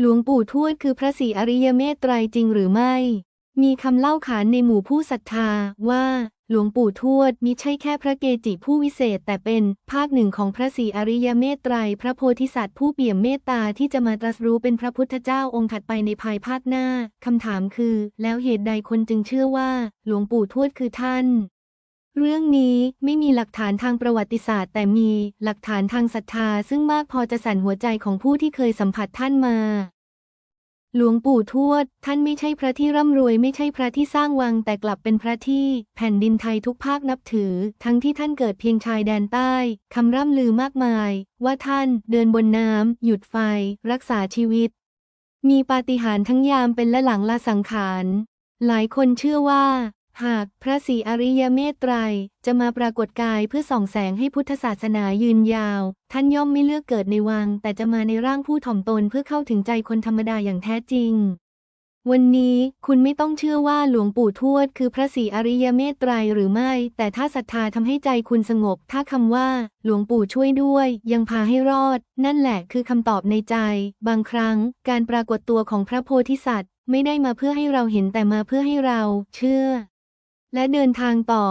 หลวงปู่ทวดคือพระศรีอริยเมตไตรจริงหรือไม่ มีคำเล่าขานในหมู่ผู้ศรัทธาว่าหลวงปู่ทวดมิใช่แค่พระเกจิผู้วิเศษ แต่เป็นภาคหนึ่งของพระศรีอริยเมตไตรพระโพธิสัตว์ผู้เปี่ยมเมตตาที่จะมาตรัสรู้เป็นพระพุทธเจ้าองค์ถัดไปในภายภาคหน้าคำถามคือ แล้วเหตุใดคนจึงเชื่อว่า หลวงปู่ทวดคือท่าน เรื่องนี้ไม่มีหลักฐานทางประวัติศาสตร์ แต่มีหลักฐานทางศรัทธา ซึ่งมากพอจะสั่นหัวใจของผู้ที่เคยสัมผัสท่านมา หลวงปู่ทวด ท่านไม่ใช่พระที่ร่ำรวย ไม่ใช่พระที่สร้างวัง แต่กลับเป็นพระที่ แผ่นดินไทยทุกภาคนับถือ ทั้งที่ท่านเกิดเพียงชายแดนใต้คำร่ำลือมากมาย ว่าท่านเดินบนน้ำหยุดไฟ รักษาชีวิต มีปาฏิหาริย์ทั้งยามเป็นและหลังละสังขารหลายคนเชื่อว่า หากพระศรีอริยเมตไตรจะมาปรากฏกายเพื่อส่องแสงให้พุทธศาสนายืนยาว ท่านย่อมไม่เลือกเกิดในวัง แต่จะมาในร่างผู้ถ่อมตนเพื่อเข้าถึงใจคนธรรมดาอย่างแท้จริง วันนี้คุณไม่ต้องเชื่อว่าหลวงปู่ทวดคือพระศรีอริยเมตไตรหรือไม่ แต่ถ้าศรัทธาทำให้ใจคุณสงบ ถ้าคำว่า หลวงปู่ช่วยด้วย ยังพาให้รอด นั่นแหละคือคำตอบในใจ บางครั้ง การปรากฏตัวของพระโพธิสัตว์ ไม่ได้มาเพื่อให้เราเห็นแต่มาเพื่อให้เรา เชื่อ และเดินทางต่อ